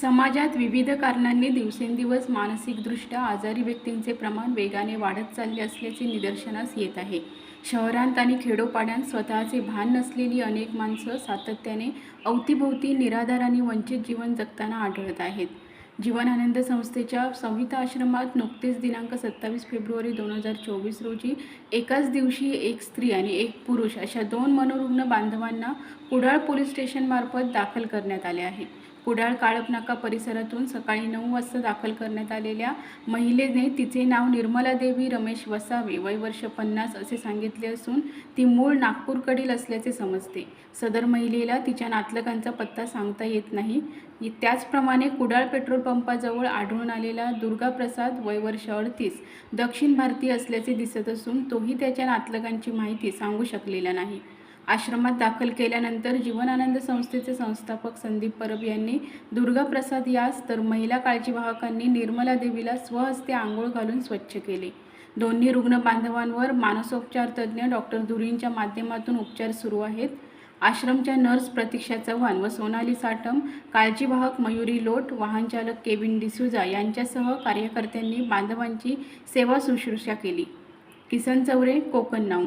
समाजात विविध कारणांनी दिवसेंदिवस मानसिकदृष्ट्या आजारी व्यक्तींचे प्रमाण वेगाने वाढत चालले असल्याचे निदर्शनास येत आहे. शहरांत आणि खेडोपाड्यांत स्वतःचे भान नसलेली अनेक माणसं सातत्याने अवतीभोवती निराधार आणि वंचित जीवन जगताना आढळत आहेत. जीवनानंद संस्थेच्या संहिता आश्रमात नुकतेच दिनांक सत्तावीस फेब्रुवारी दोन हजार चोवीस रोजी एकाच दिवशी एक स्त्री आणि एक पुरुष अशा दोन मनोरुग्ण बांधवांना कुडाळ पोलीस स्टेशनमार्फत दाखल करण्यात आले आहे. कुडाळ काळपनाका परिसरातून सकाळी नऊ वाजता दाखल करण्यात आलेल्या महिलेने तिचे नाव निर्मला देवी रमेश वसावे वय वर्ष पन्नास असे सांगितले असून ती मूळ नागपूरकडील असल्याचे समजते. सदर महिलेला तिच्या नातलगांचा पत्ता सांगता येत नाही. त्याचप्रमाणे कुडाळ पेट्रोल पंपाजवळ आढळून आलेला दुर्गा प्रसाद वय वर्ष अडतीस दक्षिण भारतीय असल्याचे दिसत असून तोही त्याच्या नातलगांची माहिती सांगू शकलेला नाही. आश्रमात दाखल केल्यानंतर जीवनानंद संस्थेचे संस्थापक संदीप परब यांनी दुर्गा प्रसाद यास तर महिला काळजीवाहकांनी निर्मला देवीला स्वहस्ते आंघोळ घालून स्वच्छ केले. दोन्ही रुग्ण बांधवांवर मानसोपचार तज्ज्ञ डॉक्टर धुरींच्या माध्यमातून उपचार सुरू आहेत. आश्रमच्या नर्स प्रतीक्षा चव्हाण व सोनाली साटम काळजीवाहक मयुरी लोट वाहनचालक केविन डिसुजा यांच्यासह कार्यकर्त्यांनी बांधवांची सेवा शुश्रूषा केली. किसन चौरे कोकण नाऊ.